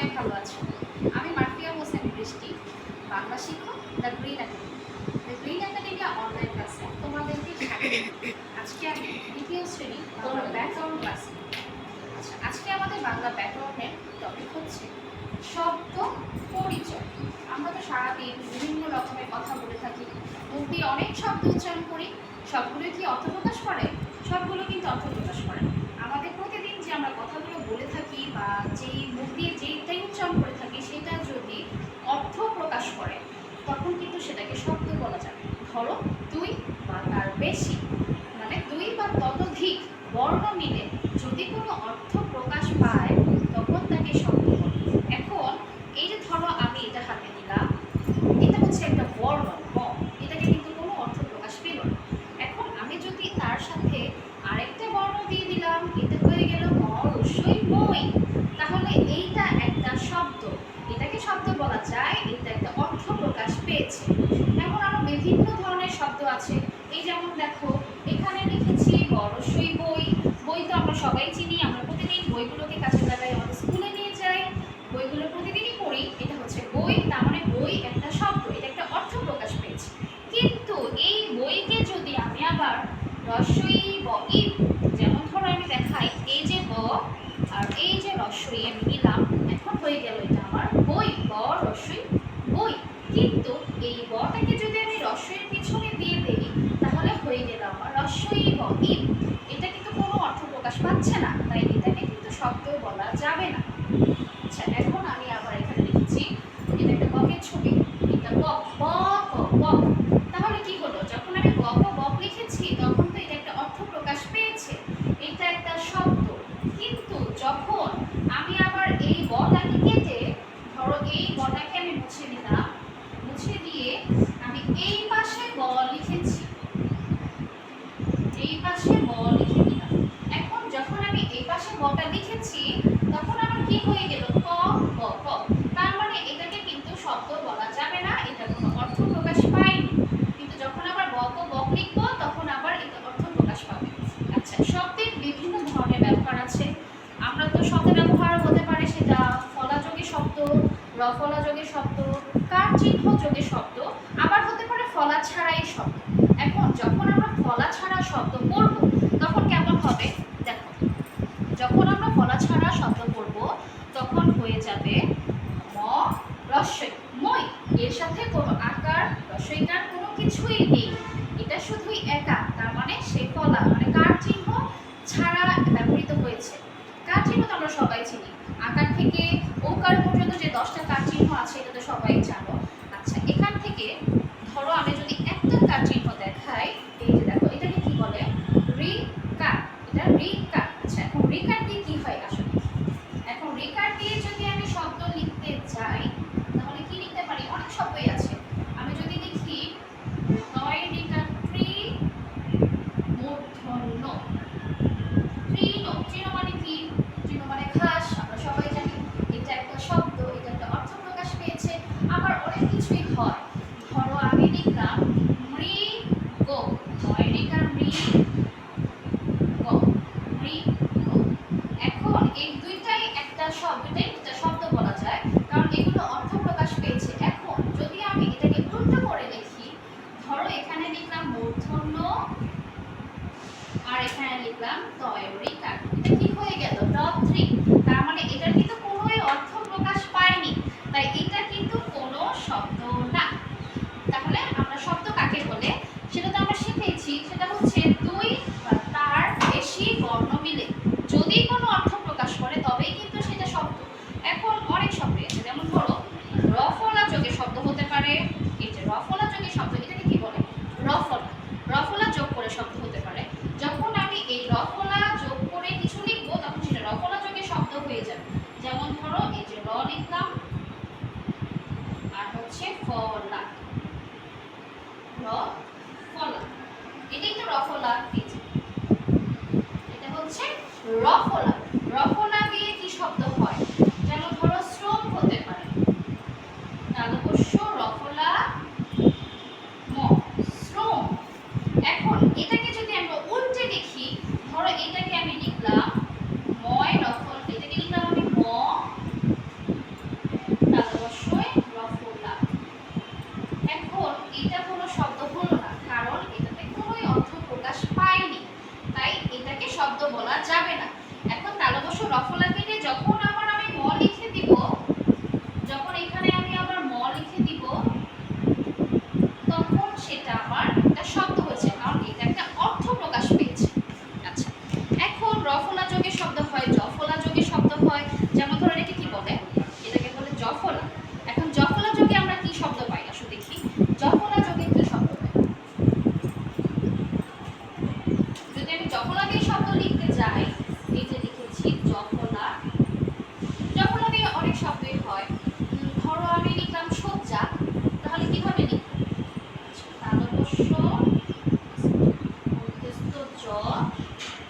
সবাই ভালো আছো। আমি মার্ফিয়া হোসেন বৃষ্টি, বাংলা শিক্ষক the green academy. The green academy online ক্লাসে তোমাদেরকে আজকে আমি দ্বিতীয় শ্রেণি বাংলা ব্যাকরণ ক্লাস আচ্ছা আজকে আমাদের বাংলা ব্যাকরণের টপিক হচ্ছে শব্দ পরিচয়। আমরা তো সারাদিন বিভিন্ন রকমের কথা বলে থাকি। মুখ দিয়ে অনেক শব্দ উচ্চারণ করি। সবগুলো কি অর্থ প্রকাশ করে? সবগুলো কিন্তু অর্থ প্রকাশ করে আমাদের প্রতিদিন যে আমরা কথাগুলো বলে থাকি বা যেই মুখ দিয়ে যেইটাই উচ্চারণ করে থাকি, সেটা যদি অর্থ প্রকাশ করে, তখন কিন্তু সেটাকে শব্দ বলা যাবে ধরো, দুই বা তার বেশি মানে দুই বা ততোধিক বর্ণ মিলে যদি কোনো অর্থ প্রকাশ পায়, তখন তাকে শব্দ বলে এখন, এই যে ধরো আমি এটা হাতে নিলাম, এটা হচ্ছে একটা বর্ণ ম এটাকে কিন্তু কোনো অর্থ প্রকাশ পেল না। এখন আমি যদি তার সাথে আরেকটা বর্ণ দিয়ে দিলাম, এটা হয়ে গেল ম রস্যই মই তাহলে এইটা একটা শব্দ। এটাকে শব্দ বলা যায়, এটা একটা অর্থ প্রকাশ পেয়েছে। এমন আরও বিভিন্ন ধরনের শব্দ আছে। এই যেমন দেখো, এখানে লিখেছি বড়সই বই। বই তো আমরা সবাই চিনি, আমরা প্রতিদিন বইগুলোকে কাছে লাগাই আমাদের স্কুলে নিয়ে যাই। বইগুলো প্রতিদিনই পড়ি, এটা হচ্ছে বই, তার মানে বই একটা শব্দ, এটা একটা অর্থ প্রকাশ পেয়েছে। কিন্তু এই বইকে যদি আমি আবার রস্যই ব ই যেমন ধরো আমি দেখাই এই যে ব আর এই যে রস্যই আমি নিলাম এখন হয়ে গেল এটা আমার বই রস্যই বই। কিন্তু এই বটাকে যদি আমি রস্যইয়ের পিছনে দিয়ে দেই তাহলে হয়ে গেল আমার রস্যই ব ই এটা কিন্তু কোনো অর্থ প্রকাশ পাচ্ছে না তাই এটাকে কিন্তু শব্দ বলা যাবে না আচ্ছা এখন আমি আবার এখানে লিখেছি এটা একটা বকের ছবি এটা বক বক বক তাহলে কি হলো যখন আমি বক বক লিখেছি তখন তো এটা একটা অর্থ প্রকাশ পেয়েছে এটা একটা শব্দ কিন্তু যখন আমি আবার এই বটাকে কেটে ধরো এই বটাকে আমি মুছে দিলাম মুছে দিয়ে আমি এই পাশে ব লিখেছি এই পাশে ব লিখে দিলাম। এখন যখন আমি এই পাশে বটা লিখেছি, তখন আমার কি হয়ে গেল? ক ব ক। তার মানে এটাকে কিন্তু শব্দ বলা যাবে না এটা কোনো অর্থ প্রকাশ পায়নি। কিন্তু যখন আবার বক বক লিখব, তখন আবার এটা অর্থ প্রকাশ পাবে। আচ্ছা শব্দের বিভিন্ন ধরনের ব্যবহার আছে। আমরা তো শব্দের ব্যবহার হতে পারে সেটা ফলাযোগী শব্দ রফলাযোগী শব্দ কার চিহ্ন যোগী শব্দ, আবার হতে পারে ফলা ছাড়াই শব্দ। এখন যখন ফলা ছাড়া শব্দ পড়ব তখন কেমন হবে? দেখো, যখন আমরা ফলা ছাড়া শব্দ পড়ব তখন হয়ে যাবে ম রস্যই। মই, এর সাথে কোনো আকার, রস্যইকার কোনো কিছুই নেই। এটা শুধুই একা, তার মানে সে ফলা মানে কার চিহ্ন ছাড়া ব্যবহৃত হয়েছে। কার চিহ্ন তো আমরা সবাই চিনি। আকার থেকে ওকার পর্যন্ত যে দশটা কার চিহ্ন আছে, এটা তো সবাই জানো আচ্ছা এখান থেকে ধরো আমি যদি একটা কার চিহ্ন দেখাই এই যে দেখো এটাকে কি বলে রি কার এটা রি কার আচ্ছা এখন রি কার দিয়ে কি হয় আসলে এখন রি কার দিয়ে যদি আমি শব্দ লিখতে যাই তাহলে কি লিখতে পারি অনেক শব্দই আছে আমি যদি লিখি নয় রিকার ত্রি মূর্ধন্য তৃণ তৃণ মানে কি তৃণ মানে ঘাস আমরা সবাই জানি এটা একটা শব্দ এটা একটা অর্থ প্রকাশ পেয়েছে আবার অনেক কিছুই হয় ধরো আমি লিখলাম মৃগ ময়রিকার মৃগ মৃগ এখন এই একটা শব্দ দুইটাই একটা শব্দ বলা যায়। কারণ এগুলো অর্থ প্রকাশ পেয়েছে। এখন যদি আমি এটাকে উল্টো করে দেখি, ধরো এখানে লিখলাম মূর্ধন্য, আর এখানে লিখলাম তয়রিকা। এটা কি হয়ে গেল? টপ থ্রি তার মানে এটার কিন্তু কোনোই অর্থ প্রকাশ পায়নি তাই এটা কিন্তু কোনো শব্দ না তাহলে আমরা শব্দ কাকে বলে সেটা তো আমরা শিখেছি সেটা হচ্ছে দুই বা তার বেশি বর্ণ মিলে যদি কোনো অর্থ প্রকাশ করে তবেই কিন্তু সেটা শব্দ এখন অনেক শব্দ আছে যেমন ধরো রফলা যোগে শব্দ হতে পারে এই যে রফলা যোগে শব্দ এটাকে কি বলে রফলা রফলা যোগ করে শব্দ হতে পারে যখন আমি এই রফলা যোগ করে কিছু লিখব তখন সেটা রফলা যোগে শব্দ হয়ে যাবে যেমন ধরো এই যে র লিখলাম আর হচ্ছে ফলা র ফলা এটাই তো রফলা এই যে। এটা হচ্ছে রফলা রফলা দিয়ে কি শব্দ হয় যেমন ধরো শ্রম হতে পারে তালবস্য রফলা ম শ্রম এখন এটাকে যদি আমরা উল্টে লিখি ধরো এটাকে আমি লিখলাম ময় রফল এটাকে লিখলাম আমি ম যোগে শব্দ হয় জফলা যোগে শব্দ হয় যেমন ধরো এটাকে কি বলে এটাকে বলে জফলা এখন জফলা যোগে আমরা কি শব্দ পাই আসো দেখি জফলা যোগে কি শব্দ পাই যদি আমি জফলা দিয়ে শব্দ লিখতে যাই এই যে লিখেছি জফলা জফলা দিয়ে অনেক শব্দই হয় উম, ধরো আমি লিখলাম সজ্জা তাহলে কীভাবে লিখব তালবস্য অন্তস্থ জ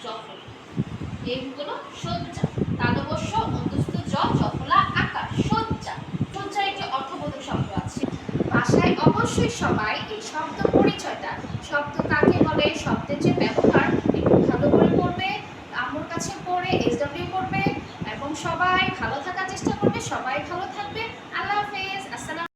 জফলা। অবশ্যই সবাই এই শব্দ পরিচয়টা, শব্দ কাকে বলে, শব্দের যে ব্যবহার, একটু ভালো করে পড়বে আমার কাছে পড়ে এসডব্লিউ করবে এবং সবাই ভালো থাকার চেষ্টা করবে, সবাই ভালো থাকবে